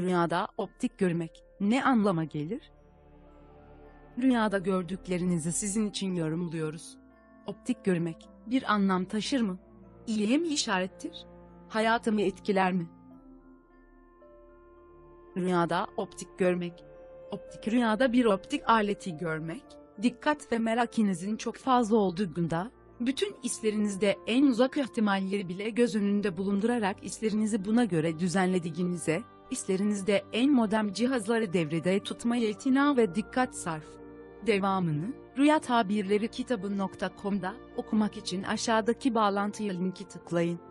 Rüyada optik görmek ne anlama gelir? Rüyada gördüklerinizi sizin için yorumluyoruz. Optik görmek bir anlam taşır mı? İyiye mi işarettir? Hayatımı etkiler mi? Rüyada optik görmek. Optik rüyada bir optik aleti görmek, dikkat ve merakinizin çok fazla olduğunda, bütün hislerinizde en uzak ihtimalleri bile göz önünde bulundurarak hislerinizi buna göre düzenlediğinize, hislerinizde en modern cihazları devrede tutmaya itina ve dikkat sarf. Devamını, Rüya Tabirleri kitabı.com'da okumak için aşağıdaki bağlantıya linki tıklayın.